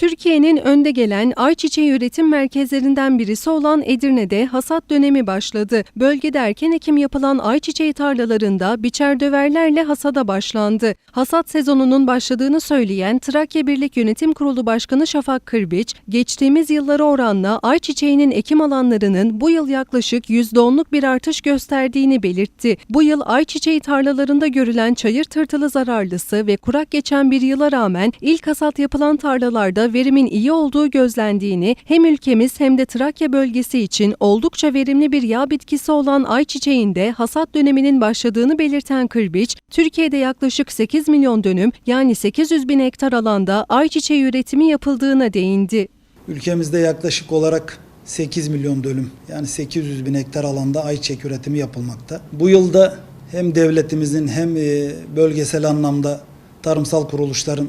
Türkiye'nin önde gelen ayçiçeği üretim merkezlerinden birisi olan Edirne'de hasat dönemi başladı. Bölgede erken ekim yapılan ayçiçeği tarlalarında biçer döverlerle hasada başlandı. Hasat sezonunun başladığını söyleyen Trakya Birlik Yönetim Kurulu Başkanı Şafak Kırbiç, geçtiğimiz yıllara oranla ayçiçeğinin ekim alanlarının bu yıl yaklaşık %10'luk bir artış gösterdiğini belirtti. Bu yıl ayçiçeği tarlalarında görülen çayır tırtılı zararlısı ve kurak geçen bir yıla rağmen ilk hasat yapılan tarlalarda verimin iyi olduğu gözlendiğini hem ülkemiz hem de Trakya bölgesi için oldukça verimli bir yağ bitkisi olan ayçiçeğinde hasat döneminin başladığını belirten Kırbiç, Türkiye'de yaklaşık 8 milyon dönüm yani 800 bin hektar alanda ayçiçeği üretimi yapıldığına değindi. Ülkemizde yaklaşık olarak 8 milyon dönüm yani 800 bin hektar alanda ayçiçek üretimi yapılmakta. Bu yılda hem devletimizin hem e, bölgesel anlamda tarımsal kuruluşların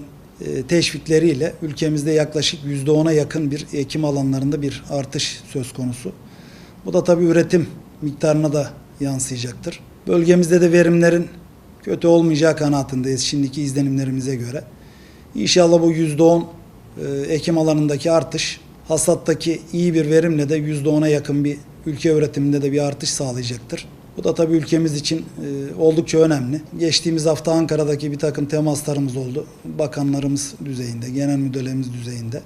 teşvikleriyle ülkemizde yaklaşık %10'a yakın bir ekim alanlarında bir artış söz konusu. Bu da tabii üretim miktarına da yansıyacaktır. Bölgemizde de verimlerin kötü olmayacağı kanaatindeyiz şimdiki izlenimlerimize göre. İnşallah bu %10 e, ekim alanındaki artış hasattaki iyi bir verimle de %10'a yakın bir ülke üretiminde de bir artış sağlayacaktır. Bu da tabii ülkemiz için e, oldukça önemli. Geçtiğimiz hafta Ankara'daki bir takım temaslarımız oldu. Bakanlarımız düzeyinde, genel müdürlerimiz düzeyinde.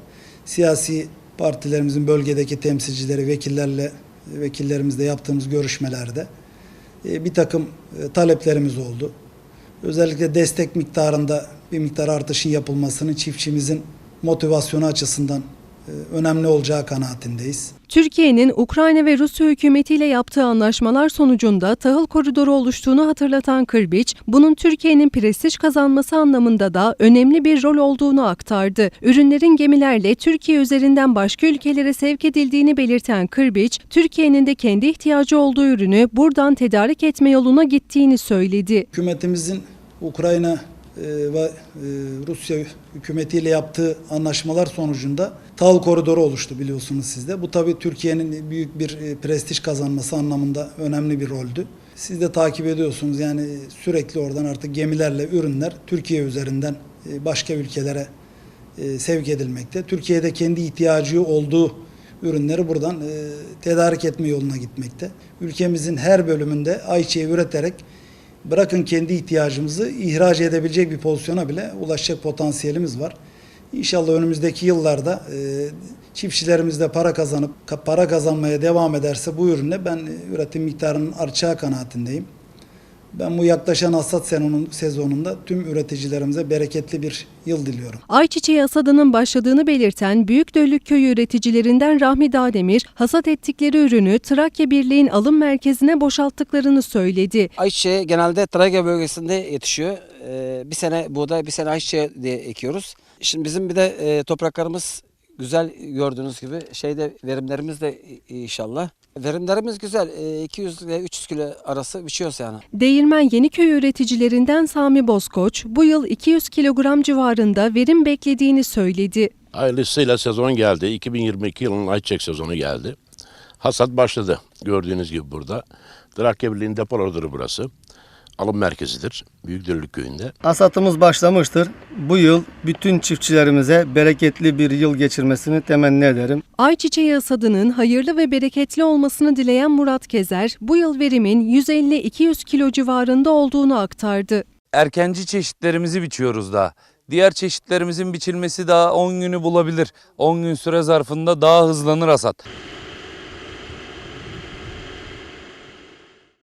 Siyasi partilerimizin bölgedeki temsilcileri, vekillerle vekillerimizle yaptığımız görüşmelerde e, bir takım e, taleplerimiz oldu. Özellikle destek miktarında bir miktar artışın yapılmasının çiftçimizin motivasyonu açısından önemli olacağı kanaatindeyiz. Türkiye'nin Ukrayna ve Rusya hükümetiyle yaptığı anlaşmalar sonucunda tahıl koridoru oluştuğunu hatırlatan Kırbiç, bunun Türkiye'nin prestij kazanması anlamında da önemli bir rol olduğunu aktardı. Ürünlerin gemilerle Türkiye üzerinden başka ülkelere sevk edildiğini belirten Kırbiç, Türkiye'nin de kendi ihtiyacı olduğu ürünü buradan tedarik etme yoluna gittiğini söyledi. Hükümetimizin Ukrayna ve e, Rusya hükümetiyle yaptığı anlaşmalar sonucunda tahıl koridoru oluştu biliyorsunuz siz de. Bu tabii Türkiye'nin büyük bir e, prestij kazanması anlamında önemli bir roldü. Siz de takip ediyorsunuz yani sürekli oradan artık gemilerle ürünler Türkiye üzerinden e, başka ülkelere e, sevk edilmekte. Türkiye'de kendi ihtiyacı olduğu ürünleri buradan e, tedarik etme yoluna gitmekte. Ülkemizin her bölümünde ayçiçeği üreterek bırakın kendi ihtiyacımızı ihraç edebilecek bir pozisyona bile ulaşacak potansiyelimiz var. İnşallah önümüzdeki yıllarda e, çiftçilerimiz de para kazanıp ka- para kazanmaya devam ederse bu ürünle ben e, üretim miktarının artacağı kanaatindeyim. Ben bu yaklaşan hasat sezonun- sezonunda tüm üreticilerimize bereketli bir yıl diliyorum. Ayçiçeği hasadının başladığını belirten Büyükdöllük Köyü üreticilerinden Rahmi Dağdemir, hasat ettikleri ürünü Trakya Birliği'nin alım merkezine boşalttıklarını söyledi. Ayçiçeği genelde Trakya bölgesinde yetişiyor. Ee, bir sene buğday, bir sene ayçiçeği diye ekiyoruz. Şimdi bizim bir de e, topraklarımız güzel gördüğünüz gibi şeyde verimlerimiz de inşallah. Verimlerimiz güzel. E, 200 ile 300 kilo arası biçiyoruz yani. Değirmen Yeniköy üreticilerinden Sami Bozkoç, bu yıl 200 kilogram civarında verim beklediğini söyledi. Hayırlısıyla sezon geldi. 2022 yılının ayçiçek sezonu geldi. Hasat başladı. Gördüğünüz gibi burada. Trakya Birliği'nin depolarıdır burası. Alım merkezidir. Büyükdürlük köyünde. Hasatımız başlamıştır. Bu yıl bütün çiftçilerimize bereketli bir yıl geçirmesini temenni ederim. Ayçiçeği hasadının hayırlı ve bereketli olmasını dileyen Murat Kezer, bu yıl verimin 150-200 kilo civarında olduğunu aktardı. erkenci çeşitlerimizi biçiyoruz daha. Diğer çeşitlerimizin biçilmesi daha 10 günü bulabilir. 10 gün süre zarfında daha hızlanır hasat.